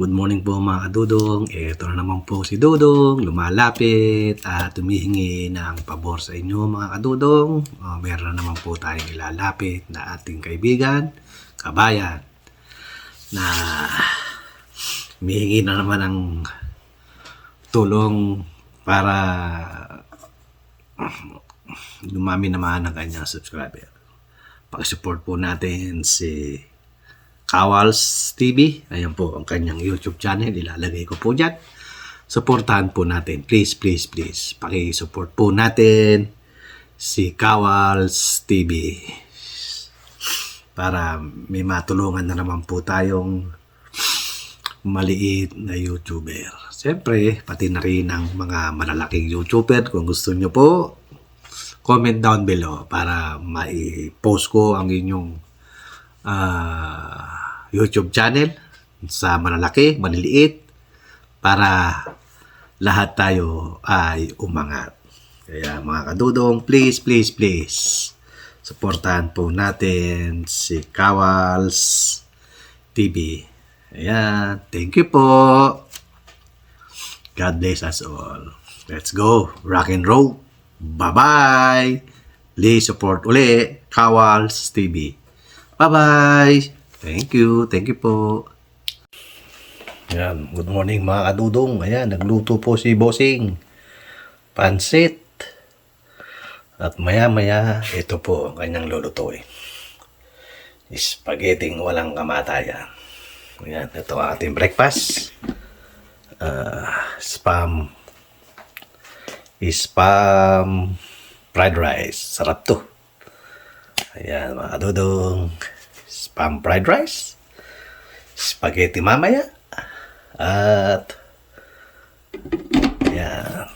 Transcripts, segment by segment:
Good morning po mga kadudong. Ito na naman po si Dudong, lumalapit at tumihingi ng pabor sa inyo mga kadudong. Uh, meron na naman po tayong ilalapit na ating kaibigan, kabayan, na humihingi na naman ng tulong para dumami naman ang kanyang subscriber. Pag-support po natin si Kawals TV. Ayan po ang kanyang YouTube channel. Ilalagay ko po dyan. Supportahan po natin. Please, please, please. Paki-support po natin si Kawals TV. Para may matulungan na naman po tayong maliit na YouTuber. Siyempre, pati na rin ang mga malalaking YouTuber. Kung gusto nyo po, comment down below para mai-post ko ang inyong ah, YouTube channel sa malalaki, maliliit para lahat tayo ay umangat. Kaya mga kadudong, please, please, please, supportahan po natin si Kawals TV. Ayan, thank you po. God bless us all. Let's go, rock and roll. Bye-bye. Please support uli Kawals TV. Bye-bye. Thank you. Thank you po. Yan. Good morning mga kadudong. Ayan, nagluto po si Bossing. Pansit. At maya-maya, ito po ang kanyang lulutuin. Spaghetti walang kamatayan. Ayan, ito ang ating breakfast. Ah, spam. Spam fried rice. Sarap to. Ayan, mga kadudong spam fried rice, spaghetti mamaya, at yan,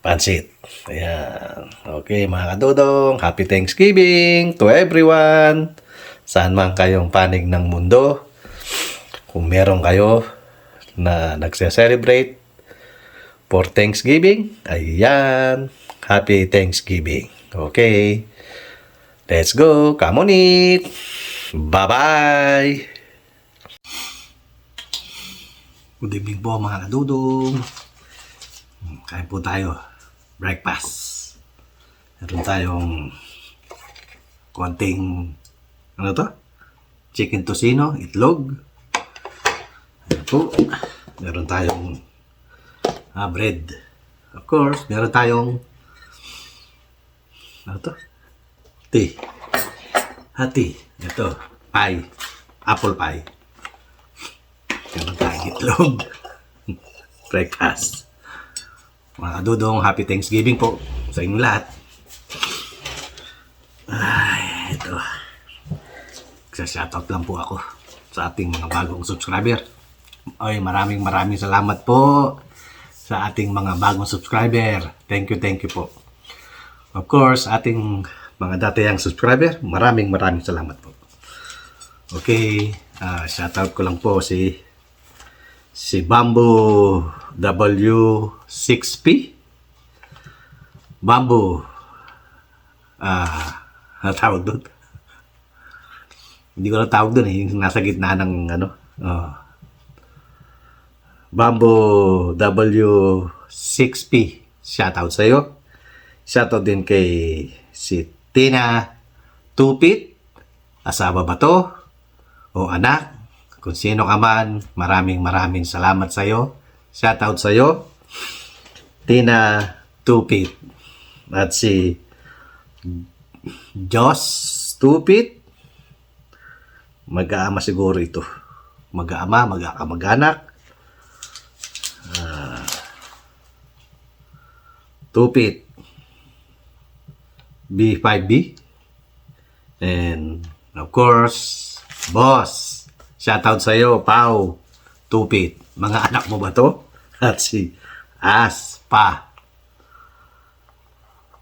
pansit. Ayan. Okay, mga kadudong, happy Thanksgiving to everyone. Saan man kayong panig ng mundo. Kung meron kayo na nagse-celebrate for Thanksgiving, ayan, happy Thanksgiving. Okay. Let's go. Come on eat. Bye-bye. Good evening po mga kadudong. Kain po tayo. Breakfast. Meron tayong konting ano to? Chicken tocino, itlog. Ayan po. Meron tayong ah, bread. Of course, meron tayong ano to? Tea. Hati. Ito. Pie. Apple pie. Meron tayong itlog. Breakfast. Mga kadudong, happy Thanksgiving po sa inyong lahat. Ay, ito. Sa-shoutout lang po ako sa ating mga bagong subscriber. Ay, maraming maraming salamat po sa ating mga bagong subscriber. Thank you, thank you po. Of course, ating mga datayang subscriber, maraming maraming salamat po. Okay, uh, shoutout ko lang po si si Bamboo W6P. Bamboo ah uh, tawag doon. Hindi ko na tawag doon eh, yung nasa gitna ng ano. Uh, Bamboo W6P. Shoutout sa iyo. Shoutout din kay si Tina Tupit. Asawa ba to? O anak? Kung sino ka man, maraming maraming salamat sa iyo. Shoutout sa iyo. Tina Tupit. At si Joss Tupit. Mag-aama siguro ito. Mag-aama, mag-akamag-anak. Uh, Tupit. B5B. And of course, boss. Shoutout sa iyo, Pau. Tupit. Mga anak mo ba to? At si Aspa.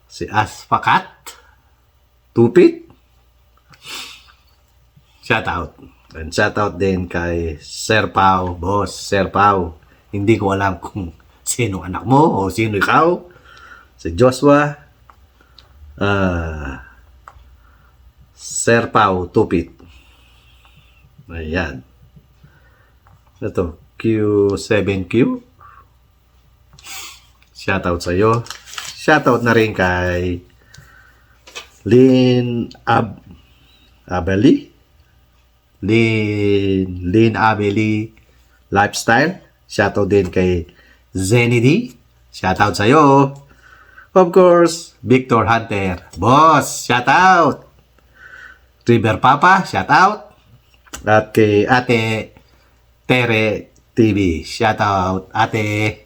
Si Aspakat. Tupit. Shoutout. And shoutout din kay Sir Pau, boss, Sir Pau. Hindi ko alam kung sino anak mo o sino ikaw. Si Joshua, uh, Sir Pau Tupit. Ayan. Ito, Q7Q. Shoutout sa iyo. Shoutout na rin kay Lynn Ab Abeli. Lynn, Lynn Abeli Lifestyle. Shoutout din kay Zenny D. Shoutout sa iyo. Of course, Victor Hunter. Boss, shoutout. River Papa, shoutout. At kay Ate Tere TV, shoutout Ate.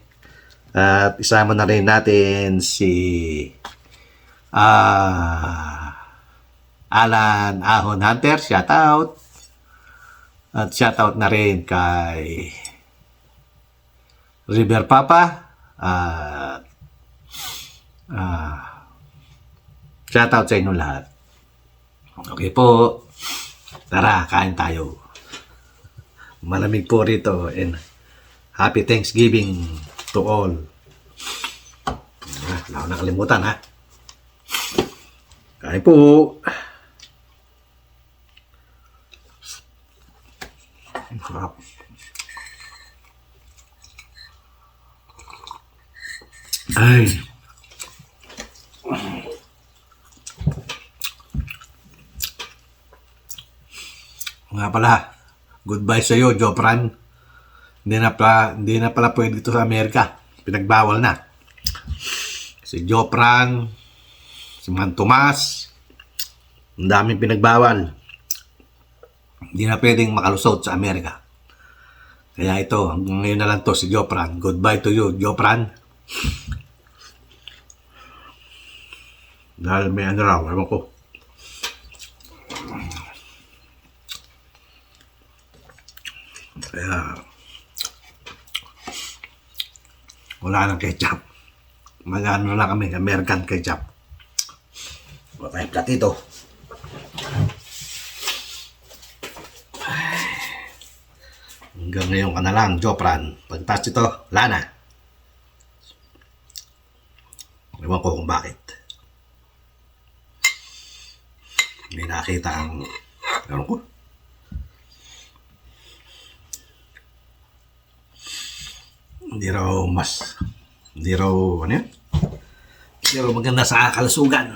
At isama na rin natin si ah Alan Ahon Hunter, shoutout. At shoutout na rin kay River Papa. At ah shoutout sa inyo lahat. Okay po. Tara, kain tayo. Malamig po rito and happy Thanksgiving to all. Ah, wala ko nakalimutan ha. Kain po. Sarap. Ay. Nga pala, goodbye sa iyo, Jopran. Hindi na pala, hindi na pala pwede dito sa Amerika. Pinagbawal na. Si Jopran, si Man Tomas, ang daming pinagbawal. Hindi na pwedeng makalusot sa Amerika. Kaya ito, hanggang ngayon na lang to si Jopran. Goodbye to you, Jopran. Dahil may ano raw, ewan ko. Kaya, wala nang ketchup. Mag-ano na kami, American ketchup. Wala tayong platito. Hanggang ngayon ka na lang, Jopran. Pagtas ito, Lana. Ewan ko kung bakit. May nakita ang... Ewan ko. Hindi raw mas... Hindi raw... Ano yun? Hindi raw maganda sa kalusugan.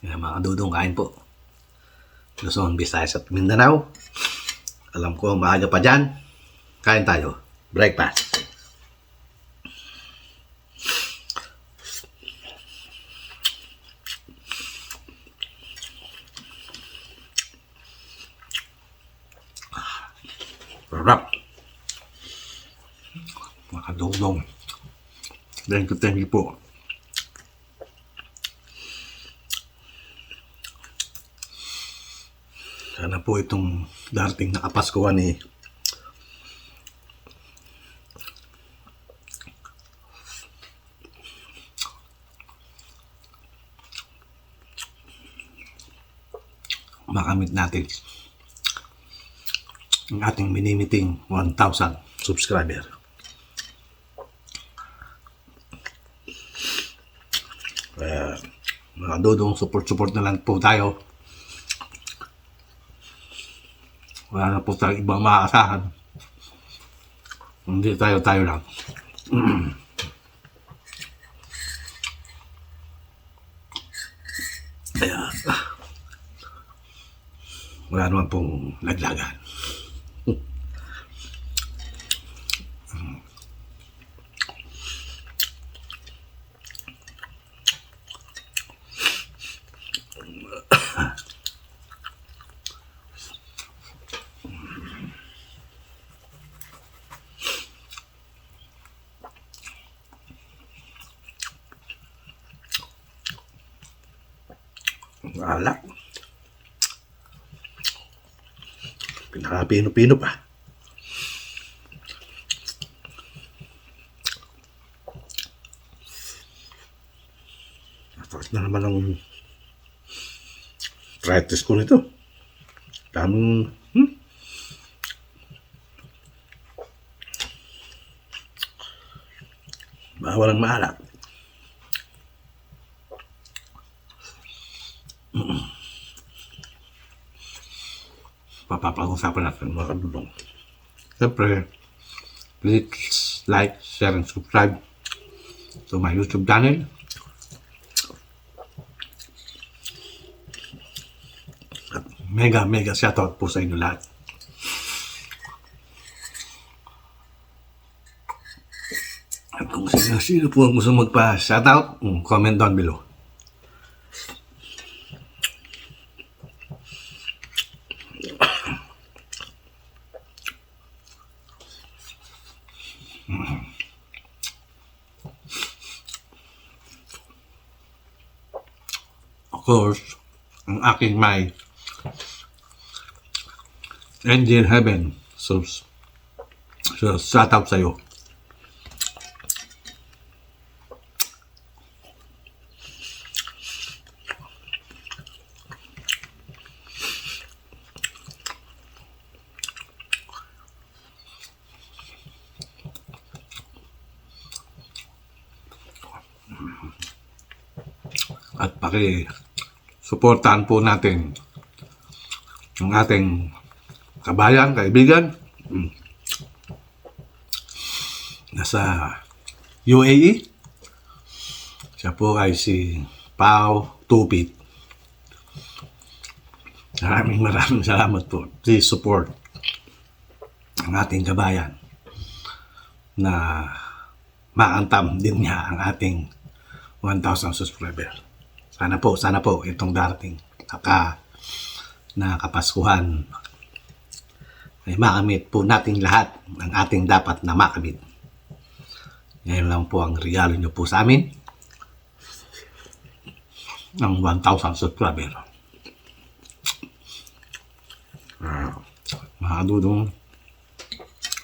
Kaya mga dudong kain po. Luzon, Visayas at Mindanao. Alam ko maaga pa dyan. Kain tayo. Breakfast. Sarap. Mga dudong. Thank you, thank you po. Sana po itong darating na Kapaskuhan eh. makamit natin ang ating minimiting 1,000 subscriber. Kaya, mga support-support na lang po tayo. Wala na po tayong ibang maaasahan. Hindi tayo-tayo lang. Kaya, ah, wala naman pong naglagan. Wala. Pinaka-pino-pino pa. Tapos na naman ang practice ko nito. Tamang, hmm? Bawal walang maalat. Papapag-usapan natin mga kadulong. Siyempre, please like, share, and subscribe to my YouTube channel. At mega, mega shoutout po sa inyo lahat. At kung sino, sino po ang gusto magpa-shoutout, mm, comment down below. Course, ang aking may Angel Heaven. So, so shout out sa'yo. At paki suportahan po natin ang ating kabayan, kaibigan. Mm. Nasa UAE. Siya po ay si Pao Tupit. Maraming maraming salamat po. Please support ang ating kabayan na maantam din niya ang ating 1,000 subscriber. Sana po, sana po itong darating naka na kapaskuhan ay makamit po nating lahat ang ating dapat na makamit. Ngayon lang po ang regalo nyo po sa amin ng 1,000 subscriber. Mga dudong,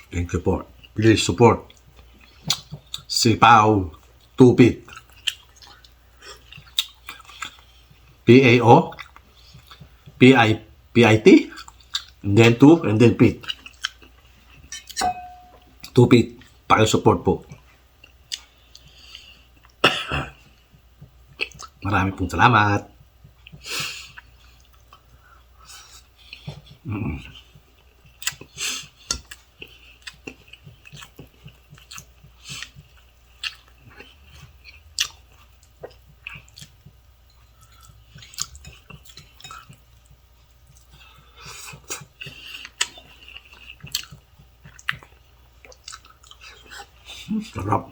thank you po. Please support si Pao Tupit. P-A-O P-I P-I-T and then 2 and then Pit. 2 Pit. Pakisupport po. Marami pong salamat. Mm. Sarap.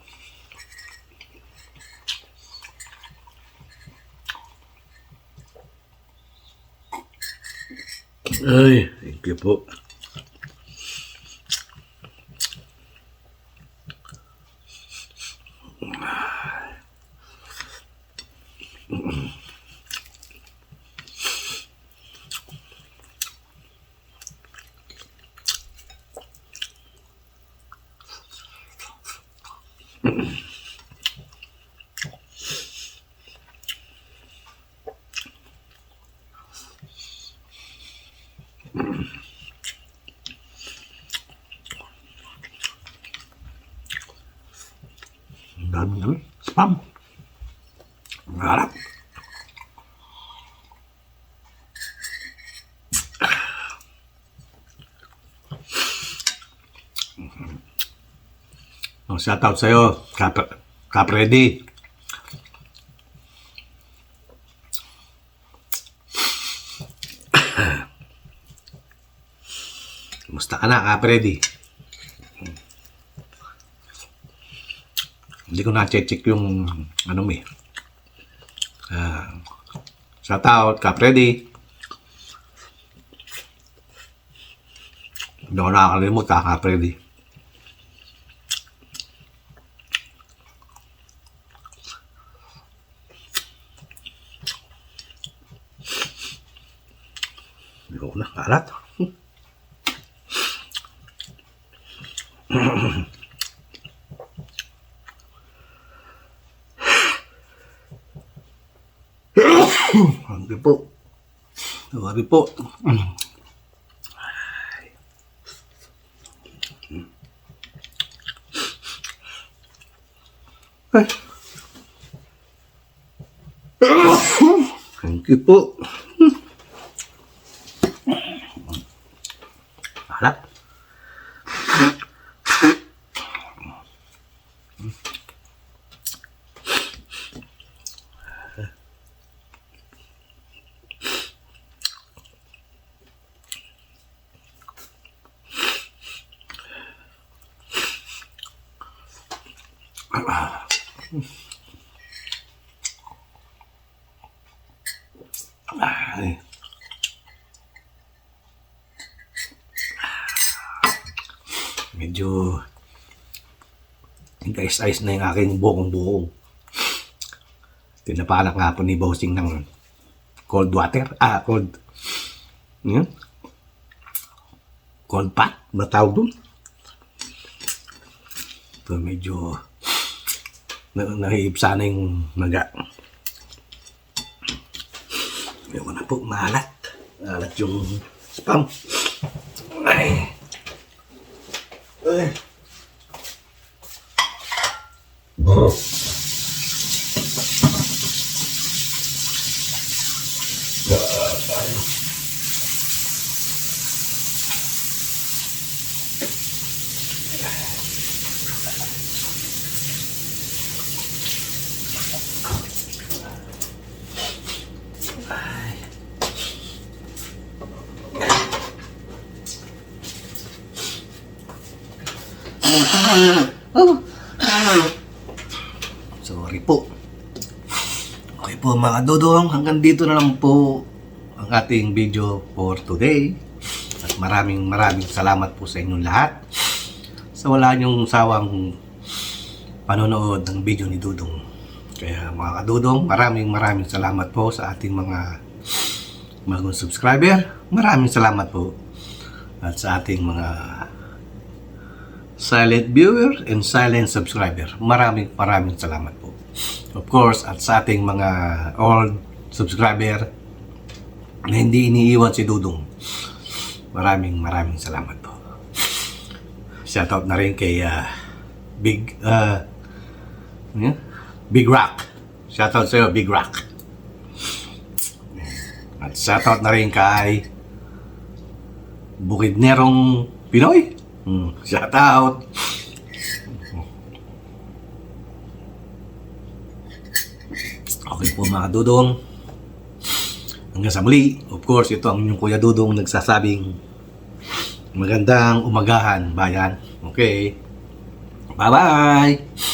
Ay, thank you. Ang dami naman. Spam. Ang harap. Oh, shout out Kap. Ka na, Kapredi? Hindi ko na-check yung ano mo eh. Uh, shout out, Kapredi. Hindi ko nakakalimut, ha, Kapredi. Hindi ko na, kalat. Hanggang po. Sabi po. Thank you po. Ay. Medyo guys-ice na yung aking buong-buong. Tinapanak nga po ni Bossing ng cold water. Ah, cold. Yan. Cold pot. Ba tawag dun? Ito medyo na nahihip sana yung maga. Ayoko na po, maalat. Maalat yung spam. Ay. Ay. Sorry po. Okay po mga dodong, hanggang dito na lang po ang ating video for today. At maraming maraming salamat po sa inyong lahat. Sa wala niyong sawang panonood ng video ni Dudong. Kaya mga kadudong, maraming maraming salamat po sa ating mga bagong subscriber. Maraming salamat po. At sa ating mga silent viewer and silent subscriber. Maraming maraming salamat po. Of course, at sa ating mga old subscriber na hindi iniiwan si Dudong. Maraming maraming salamat po. Shoutout na rin kay ah, Big uh, Big Rock. Shoutout sa iyo, Big Rock. At shoutout na rin kay Bukidnerong Pinoy. Hmm, shout out. Okay po mga dudong. Hanggang sa muli, of course, ito ang inyong Kuya Dudong nagsasabing magandang umagahan, bayan. Okay. Bye-bye.